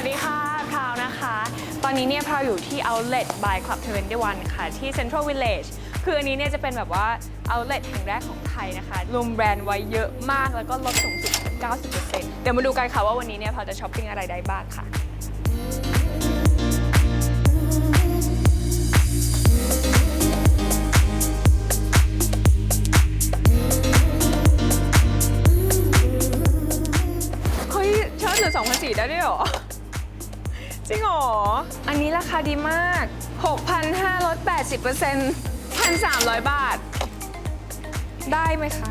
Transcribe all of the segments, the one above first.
วัสดีค่ะพราวนะคะ ตอนนี้เนี่ยพราวอยู่ที่ Outlet by Club 21ค่ะ ที่ Central Village คืออันนี้เนี่ยจะเป็นแบบว่า Outlet แห่งแรกของไทยนะคะ รวมแบรนด์ไว้เยอะมากแล้วก็ลดสูงสุด 90%เดี๋ยวมาดูกันค่ะว่าวันนี้เนี่ยเราวจะช้อปปิ้งอะไรได้บ้างค่ะเฮ้ยเชิ้ตเหลือ2,400ได้ด้วยเหรอ จริงเหรอ อันนี้ราคาดีมาก 6,500ลด80% 1,300 บาท ได้ไหมคะ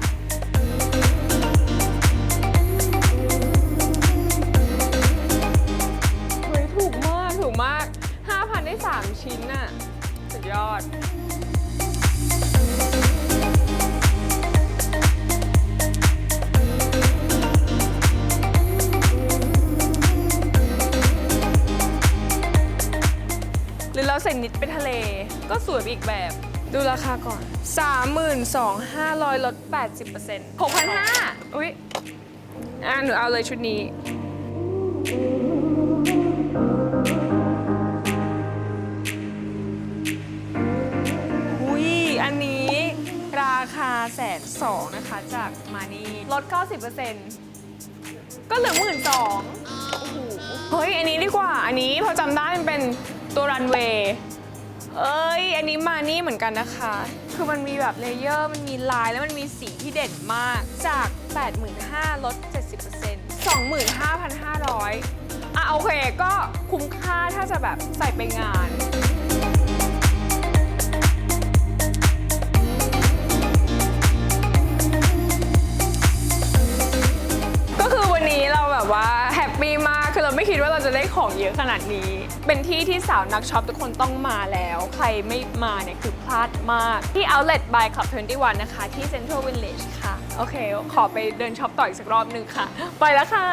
เฮ้ย ถูกมาก ถูกมาก 5,000 ได้ 3 ชิ้นน่ะ สุดยอด รือเราใส่นิดไปทะเล ก็สวยไปอีกแบบ ดูราคาก่อน 32,500ลด80% 6,500อุ๊ยอะหนูเอาเลยชุดนี้ อุ้ย อันนี้ราคาแสนสองนะคะจากมานี่ลด 90%ก็เหลือหมื่นสองโอ้โห เฮ้ย อันนี้ดีกว่า อันนี้พอจำได้มันเป็น ตัวรันเวย์เอ้ย อันนี้มานี่เหมือนกันนะคะ คือมันมีแบบเลเยอร์ มันมีลายแล้วมันมีสีที่เด่นมาก จาก 85,000ลด 70% 25,500 อะโอเค ก็คุ้มค่าถ้าจะแบบใส่ไปงาน ของเยอะขนาดนี้ เป็นที่ที่สาวนักช็อปทุกคนต้องมาแล้ว ใครไม่มาเนี่ยคือพลาดมาก ที่ Outlet by Club 21 นะคะ ที่ Central Village ค่ะ โอเค ขอไปเดินช็อปต่ออีกสักรอบหนึ่งค่ะ ไปแล้วค่ะ